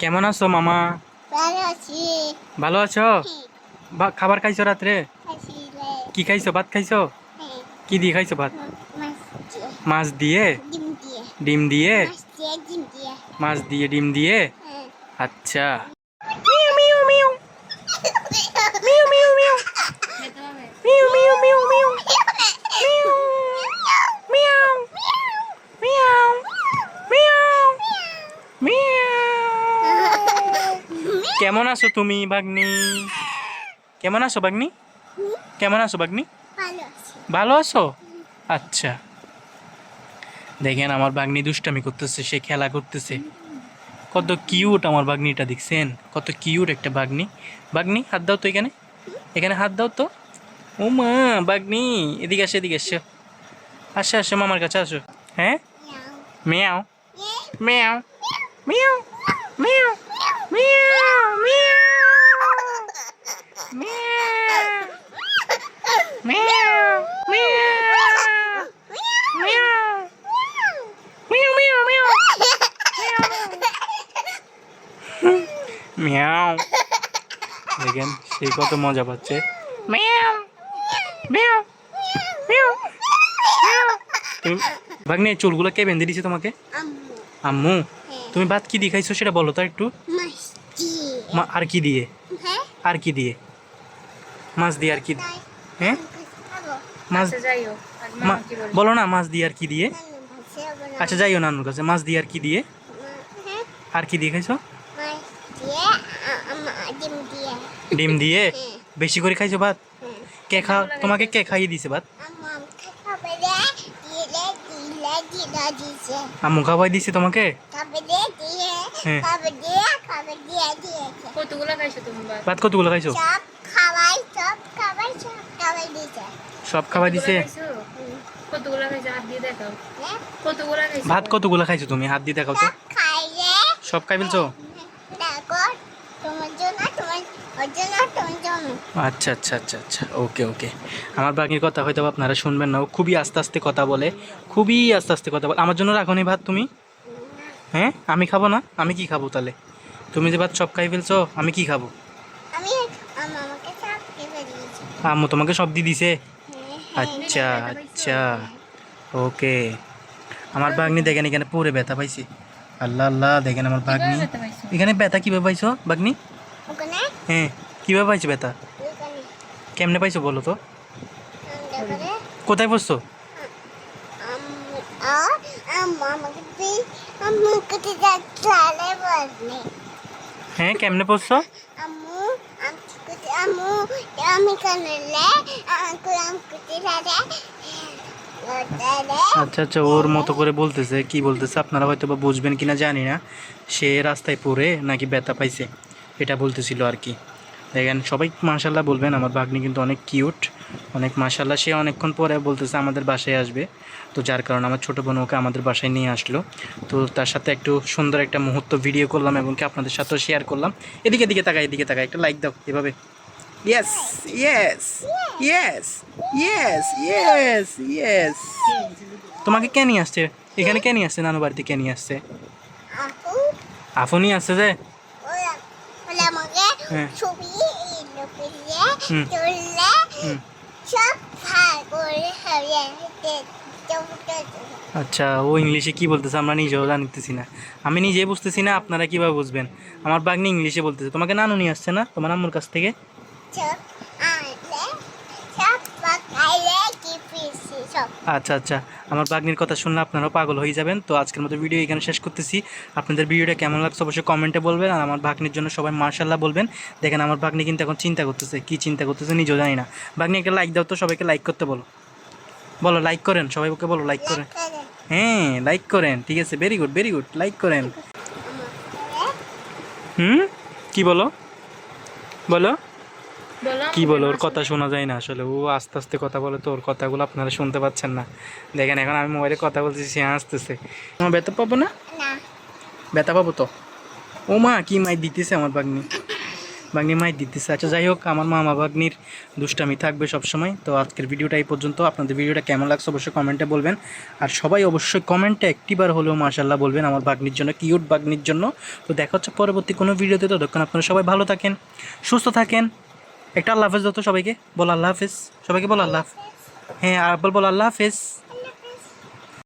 কেমন আছো মামা? ভালো আছি। ভালো আছো? বা- খাবার খাইছো রাত্রে? কি খাইছো ভাত খাইছো? হ্যাঁ। কি দিয়ে খাইছো ভাত? মাছ দিয়ে। ডিম দিয়ে? মাছ দিয়ে ডিম দিয়ে। মাছ দিয়ে ডিম দিয়ে? হ্যাঁ। আচ্ছা। কেমন আছো তুমি ভাগ্নি? কেমন আছো ভাগ্নি? কেমন আছো ভাগ্নি? ভালো আছো। আচ্ছা। দেখেন আমার বাগনি দুষ্টামি করতেছে সে খেলা করতেছে। কত কিউট আমার বাগনিটা দেখছেন? কত কিউট একটা বাগনি বাগনি হাত দাও তো এখানে। এখানে হাত দাও তো। ও মা বাগনি এদিকে আসো এদিকে আসো। আসো আসো মামার কাছে আসো। হ্যাঁ? মেয়াও। মেয়াও। মেয়াও। মেয়াও। মিয়াও মিয়াও মিয়াও মিয়াও দেখেন সে কত মজা পাচ্ছে মিয়াও মিয়াও মিয়াও তুমি ভাগ্নে চুলগুলো কে বেঁধে দিয়েছে তোমাকে আম্মু তুমি ভাত কি দেখাইছো সেটা বলো তো একটু আর কি দিয়ে? হ্যাঁ? আর কি দিয়ে? মাছ দিয়ে আর কি হ্যাঁ? মাছ আচ্ছা বলো? না মাছ দিয়ে আর কি দিয়ে? আচ্ছা যাইও নানুর কাছে মাছ দিয়ে আর কি দিয়ে? হ্যাঁ? আর কি দিয়ে খাইছো? ডিম দিয়ে। ডিম হ্যাঁ। বেশি করে খাইছো ভাত? কে খা তোমাকে কে খাইয়ে দিছে ভাত? আম্মু খাওয়াই দিছে তোমাকে? খাবে রে দিয়ে হ্যাঁ। খাবে দিয়ে খাবে দিয়ে দিয়েছে কতগুলো খাইছো তুমি ভাত কতগুলো খাইছো? সব খাওয়াই সব খাওয়াই সব খাওয়াই দিছে। সব খাওয়াই দিছে? কতগুলো খাইছো? হাত দিয়ে দেখাও। হ্যাঁ? কতগুলো খাইছো? ভাত কতগুলো খাইছো তুমি? হাত দিয়ে দেখাও তো। সব খাই ফেলছো? দেখো তোমার জন্য তোমার ওর জন্য তোমার জন্য। আচ্ছা আচ্ছা আচ্ছা আচ্ছা। ওকে ওকে। আমার বাকির কথা হয়তো আপনারা শুনবেন না। ও খুবই আস্তে আস্তে কথা বলে। খুবই আস্তে আস্তে কথা বলে। আমার জন্য রাখো নি ভাত তুমি? হ্যাঁ? আমি খাব না? আমি কি খাব তাহলে? তুমি যে ভাত সব খাই ফেলছো আমি কি খাব? আমি আমাকে সব খেতে দিয়েছে। আম্মু তোমাকে সব দিয়ে দিছে? হ্যাঁ, আচ্ছা আচ্ছা। ওকে। আমার বাগনি দেখেন এখানে পুরে ব্যথা পাইছি। আল্লাহ আল্লাহ দেখেন আমার বাগনি? এখানে ব্যথা কীভাবে পাইছো বাগনি ওখানে? হ্যাঁ কীভাবে পাইছো ব্যথা? কেমনে পাইছো বলো তো? কোথায় পড়ছো আম্মু আর আম্মু আমাকে তুই আম্মু কেটে যাচ্ছে বললে হ্যাঁ কেমনে পড়ছো? আচ্ছা আচ্ছা ওর মতো করে বলতেছে, কি বলতেছে আপনারা হয়তো বা বুঝবেন কিনা জানি না। সে রাস্তায় পড়ে নাকি ব্যথা পাইছে, এটা বলতেছিল আর কি। দেখেন সবাই মাশাল্লাহ বলবেন আমার ভাগ্নি কিন্তু অনেক কিউট অনেক মাশাল্লাহ সে অনেকক্ষণ পরে বলতেছে আমাদের বাসায় আসবে। তো যার কারণে আমার ছোটো বোন ওকে আমাদের বাসায় নিয়ে আসলো। তো তার সাথে একটু সুন্দর একটা মুহূর্ত ভিডিও করলাম এবং কি আপনাদের সাথেও শেয়ার করলাম। এদিকে এদিকে তাকাই এদিকে তাকাই একটা লাইক দাও এভাবে। Yes yes yes yes yes yes তোমাকে কে নিয়ে আসছে? এখানে কে নিয়ে আসছে? নানু বাড়িতে কে নিয়ে আসছে? আপু। আফু নিয়ে আসছে যে ওরা ওরা আমাকে হ্যাঁ। ছবি। তুললে। সব আচ্ছা ও ইংলিশে কি বলতেছে? আমরা নিজেও জানিতেছি না। আমি নিজে বুঝতেছি না আপনারা কীভাবে বুঝবেন? আমার বাগনি ইংলিশে বলতেছে। তোমাকে নানু নিয়ে আসছে না? তোমার আম্মুর কাছ থেকে সব আনলে সব পাকাইলে কি পিসি সব আচ্ছা আচ্ছা। আমার বাগনির কথা শুনলে আপনারাও পাগল হয়ে যাবেন। তো আজকের মতো ভিডিও এখানে শেষ করতেছি। আপনাদের ভিডিওটা কেমন লাগছে অবশ্যই কমেন্টে বলবেন। আর আমার ভাগ্নির জন্য সবাই মার্শাল্লাহ বলবেন। দেখেন আমার ভাগ্নি কিন্তু এখন চিন্তা করতেছে। কি চিন্তা করতেছে নিজেও জানি না। ভাগ্নি একটা লাইক দাও তো সবাইকে লাইক করতে বলো। বলো লাইক করেন। সবাই ওকে বলো লাইক করেন। হ্যাঁ লাইক করেন। ঠিক আছে very good very good like করেন। হুম? কি বলো বলো? বলো। কি বলো ওর কথা শোনা যায় না আসলে। ও আস্তে আস্তে কথা বলে তো ওর কথাগুলো আপনারা শুনতে পাচ্ছেন না। দেখেন এখন আমি মোবাইলে কথা বলছি সে আসতেছে আমার ব্যথা পাবো না? না। ব্যথা পাবো তো? ও মা কি মাই দিতেছে আমার বাগনি বাগনি মাই দিতেছে। আচ্ছা যাই হোক আমার মামা বাগনির দুষ্টামি থাকবে সবসময়। তো আজকের ভিডিওটা এই পর্যন্ত। আপনাদের ভিডিওটা কেমন লাগছে অবশ্যই কমেন্টে বলবেন। আর সবাই অবশ্যই কমেন্টে একটিবার হলেও মাশাল্লাহ বলবেন আমার বাগনির জন্য কিউট বাগনির জন্য। তো দেখা হচ্ছে পরবর্তী কোনো ভিডিওতে। ততক্ষণ আপনারা সবাই ভালো থাকেন সুস্থ থাকেন। একটা আল্লাহ হাফেজ দত সবাইকে, বল আল্লাহ হাফেজ। সবাইকে বল আল্লাহ হ্যাঁ আর বল আল্লাহ হাফেজ।